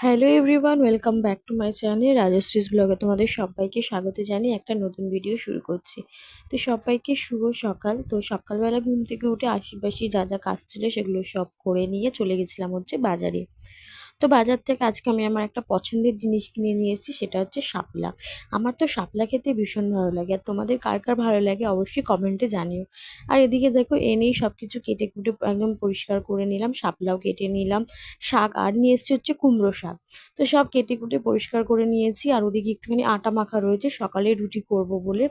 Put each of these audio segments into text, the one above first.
Hello everyone welcome back to my channel Rajshree's ব্লগে তোমাদের সবাইকে স্বাগত জানিয়ে একটা নতুন ভিডিও শুরু করছি। তো সবাইকে শুভ সকাল। তো সকালবেলা ঘুম থেকে উঠে আশেপাশে যা যা কাজ ছিল সেগুলো সব করে নিয়ে চলে গেছিলাম হচ্ছে বাজারে। তো বাজার থেকে আজকে আমি আমার একটা পছন্দের জিনিস কিনে নিয়ে এসেছি, সেটা হচ্ছে শাপলা। আমার তো শাপলা খেতে ভীষণ ভালো লাগে, আর তোমাদের কার কার ভালো লাগে অবশ্যই কমেন্টে জানিও। আর এদিকে দেখো, এনেই সব কিছু কেটে কুটে একদম পরিষ্কার করে নিলাম, শাপলাও কেটে নিলাম। শাক আর নিয়ে এসেছি হচ্ছে কুমড়ো শাক। তো সব কেটে কুটে পরিষ্কার করে নিয়েছি, আর ওদিকে একটুখানি আটা মাখা রয়েছে, সকালে রুটি করব বলে।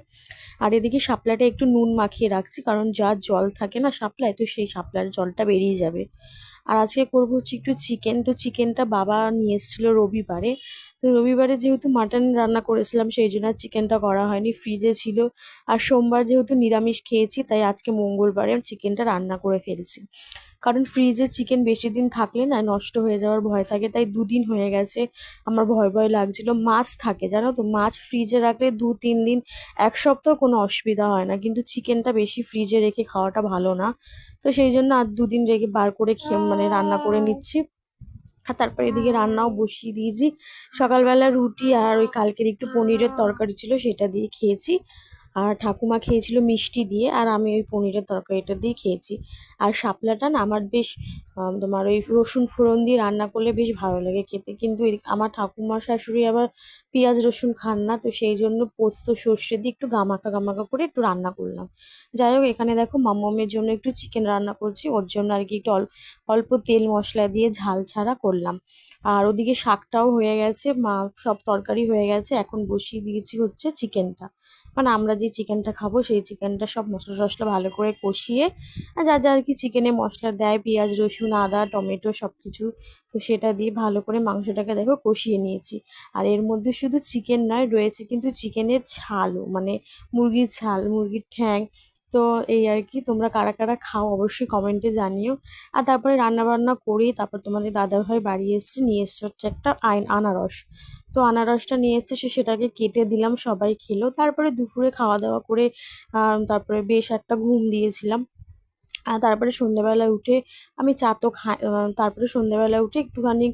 আর এদিকে শাপলাটা একটু নুন মাখিয়ে রাখছি, কারণ যা জল থাকে না শাপলায়, তো সেই শাপলার জলটা বেরিয়ে যাবে। আর আজকে করব হচ্ছে একটু চিকেন তো চিকেনটা বাবা নিয়ে এসেছিল রবিবারে। তো রবিবারে যেহেতু মাটন রান্না করেছিলাম, সেই জন্য চিকেনটা করা হয়নি। ফ্রিজে ছিল। আর সোমবার যেহেতু নিরামিষ খেয়েছি, তাই আজকে মঙ্গলবারে চিকেনটা রান্না করে ফেলছি। কারণ ফ্রিজে চিকেন বেশি দিন থাকলে না নষ্ট হয়ে যাওয়ার ভয় থাকে, তাই দুদিন হয়ে গেছে আমার ভয় ভয় লাগছিল। মাছ থাকে, জানো তো? মাছ ফ্রিজে রাখলে দু তিন দিন, এক সপ্তাহ কোনো অসুবিধা হয় না। কিন্তু চিকেনটা বেশি ফ্রিজে রেখে খাওয়াটা ভালো না। তো সেই জন্য আর দুদিন রেখে বার করে খেয়ে মানে রান্না করে নিচ্ছি। আর তারপরে এদিকে রান্নাও বসিয়ে দিয়েছি। সকালবেলা রুটি আর ওই কালকের একটু পনিরের তরকারি ছিল, সেটা দিয়ে খেয়েছি। আর ঠাকুমা খেয়েছিল মিষ্টি দিয়ে, আর আমি ওই পনিরের তরকারিটা দিয়ে খেয়েছি। আর শাপলাটা না আমার বেশ তোমার ওই রসুন ফোড়ন দিয়ে রান্না করলে বেশ ভালো লাগে খেতে। কিন্তু আমার ঠাকুমা শাশুড়ি আবার পেঁয়াজ রসুন খান না, তো সেই জন্য পোস্ত, সর্ষে দিয়ে একটু গামাকা গামাকা করে একটু রান্না করলাম। যাই হোক, এখানে দেখো মাম্মামের জন্য একটু চিকেন রান্না করছি, ওর জন্য আর কি একটু অল- অল্প তেল মশলা দিয়ে ঝাল ছাড়া করলাম। আর ওদিকে শাকটাও হয়ে গেছে, মা সব তরকারি হয়ে গেছে, এখন বসিয়ে দিয়েছি হচ্ছে চিকেনটা মানে আমরা যে চিকেনটা খাব সেই চিকেনটা সব মশলা টশলা ভালো করে কষিয়ে, আর যা যা আর কি চিকেনে মশলা দেয়, পেঁয়াজ, রসুন, আদা, টমেটো সব কিছু তো সেটা দিয়ে ভালো করে মাংসটাকে দেখো কষিয়ে নিয়েছি। আর এর মধ্যে শুধু চিকেন নয়, রয়েছে কিন্তু চিকেনের ছালও মানে মুরগির ছাল, মুরগির ঠ্যাং, তো এই আর কি তোমরা কারা কারা খাও অবশ্যই কমেন্টে জানিও। আর তারপরে রান্না বান্না করেই তারপর তোমাদের দাদাভাই বাড়ি এসছে, নিয়ে এসছে হচ্ছে একটা আইন আনারস। তো আনারসটা নিয়ে এসছে, সে সেটাকে কেটে দিলাম, সবাই খেলো। তারপরে দুপুরে খাওয়া দাওয়া করে তারপরে বেশ একটা ঘুম দিয়েছিলাম। আর তারপরে সন্ধ্যেবেলায় উঠে আমি চা তো খাই তারপরে সন্ধ্যেবেলায় উঠে একটুখানি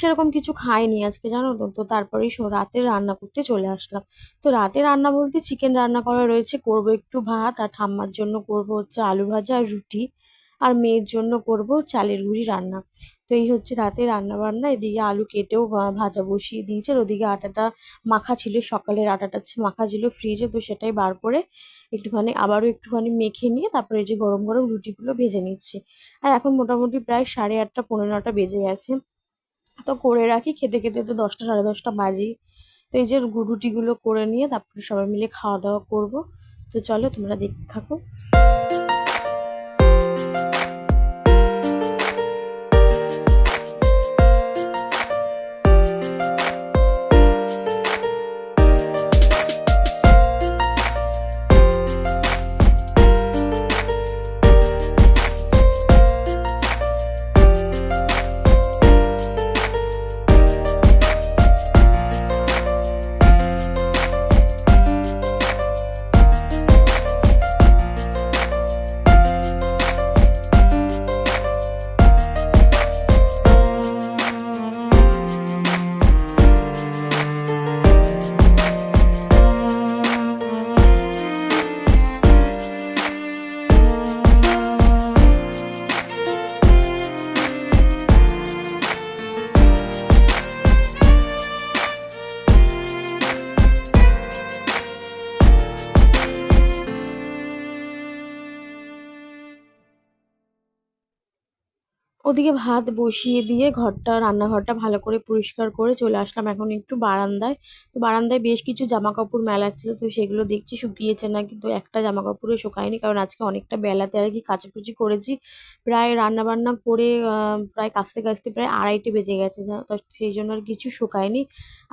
সেরকম কিছু খাইনি আজকে, জানো তো? তো তারপরেই রাতে রান্না করতে চলে আসলাম। তো রাতে রান্না বলতে চিকেন রান্না করা রয়েছে, করব একটু ভাত আর ঠাম্মার জন্য করব হচ্ছে আলু ভাজা আর রুটি। আর মেয়ের জন্য করব চালের গুঁড়ি রান্না। তো এই হচ্ছে রাতে রান্না বান্না এদিকে আলু কেটেও ভাজা বসিয়ে দিয়েছে। আর ওদিকে আটাটা মাখা ছিল, সকালের আটাটা মাখা ছিল ফ্রিজে তো সেটাই বার করে একটুখানি, আবারও একটুখানি মেখে নিয়ে তারপরে এই যে গরম গরম রুটিগুলো ভেজে নিচ্ছি। আর এখন মোটামুটি প্রায় সাড়ে আটটা পনেরো নটা বেজে গেছে। তো করে রাখি। খেতে খেতে তো দশটা, সাড়ে দশটা বাজেই। তো এই যে রুটিগুলো করে নিয়ে তারপরে সবাই মিলে খাওয়া দাওয়া করব। তো চলো তোমরা দেখতে থাকো। ওদিকে ভাত বসিয়ে দিয়ে ঘরটা, রান্নাঘরটা ভালো করে পরিষ্কার করে চলে আসলাম। এখন একটু বারান্দায়। তো বারান্দায় বেশ কিছু জামা কাপড় মেলা ছিল, তো সেগুলো দেখছি শুকিয়েছে না, কিন্তু একটা জামা কাপড়ও শুকায়নি, কারণ আজকে অনেকটা বেলাতে আর কি কাচাকুচি করেছি। প্রায় রান্না বান্না করে প্রায় কাচতে কাচতে প্রায় আড়াইটে বেজে গেছে তো সেই জন্য আর কিছু শুকায়নি।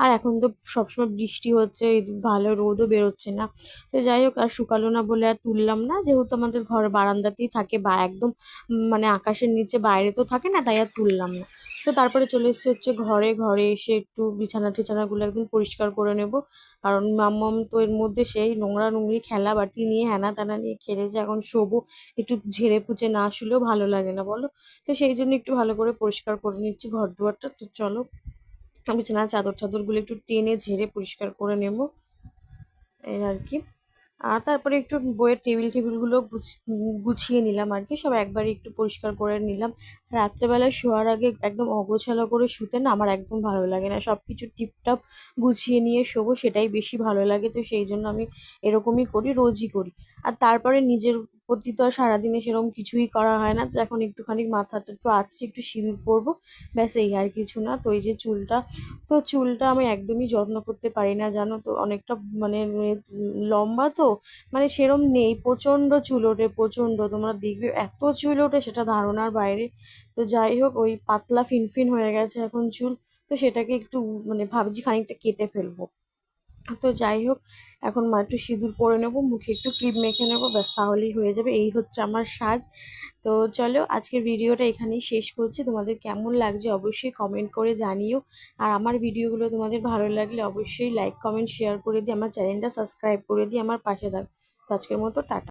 আর এখন তো সবসময় বৃষ্টি হচ্ছে ভালো রোদও বেরোচ্ছে না। তো যাই হোক, আর শুকালো না বলে আর তুললাম না। যেহেতু আমাদের ঘর বারান্দাতেই থাকে, বা একদম মানে আকাশের নিচে, বাইরে তো থাকে না, তাই আর তুললাম না। তো তারপরে চলে এসেছে হচ্ছে ঘরে ঘরে এসে একটু বিছানা টিছানাগুলো একদম পরিষ্কার করে নেব। কারণ মাম্মাম তো এর মধ্যে সেই নোংরা নোংরি খেলা বাটি নিয়ে হ্যানা তানা নিয়ে খেলেছে এখন শোবো, একটু ঝেড়ে পুচে না শুলেও ভালো লাগে না, বলো? তো সেই জন্য একটু ভালো করে পরিষ্কার করে নিচ্ছি ঘর দুয়ারটা তো চলো, বিছানার চাদর টাদরগুলো একটু টেনে ঝেড়ে পরিষ্কার করে নেব। এই আর কি। আর তারপরে একটু বইয়ের টেবিল টেবিলগুলো গুছিয়ে নিলাম আর কি। সব একবারে একটু পরিষ্কার করে নিলাম। রাত্রেবেলা শোয়ার আগে একদম অগোছালো করে শুতে না আমার একদম ভালো লাগে না। সব কিছু টিপটাপ গুছিয়ে নিয়ে শোবো, সেটাই বেশি ভালো লাগে। তো সেই জন্য আমি এরকমই করি, রোজই করি। আর তারপরে নিজের প্রতি তো আর সারাদিনে সেরকম কিছুই করা হয় না। তো এখন একটুখানি মাথাটা একটু আঁচড়ে একটু সিঁদুর পরবো ব্যাস, এই আর কিছু না। তো এই যে চুলটা, তো চুলটা আমি একদমই যত্ন করতে পারি না, জানো তো। অনেকটা মানে লম্বা তো মানে সেরম নেই। প্রচণ্ড চুল ওঠে, প্রচণ্ড। তোমরা দেখবে এত চুল ওঠে, সেটা ধারণার বাইরে। তো যাই হোক, ওই পাতলা ফিনফিন হয়ে গেছে এখন চুল। তো সেটাকে একটু মানে ভাবছি খানিকটা কেটে ফেলব। তো যাই হোক, এখন মা একটু সিঁদুর পরে নেব, মুখে একটু ক্রিম মেখে নেব, ব্যাস তাহলেই হয়ে যাবে, এই হচ্ছে আমার সাজ। তো চলো, আজকের ভিডিওটা এখানেই শেষ করছি, তোমাদের কেমন লাগছে অবশ্যই কমেন্ট করে জানিও। আর আমার ভিডিওগুলো তোমাদের ভালো লাগলে অবশ্যই লাইক কমেন্ট শেয়ার করে দিয়ে আমার চ্যানেলটা সাবস্ক্রাইব করে দিয়ে আমার পাশে থাকো। তো আজকের মতো, টাটা।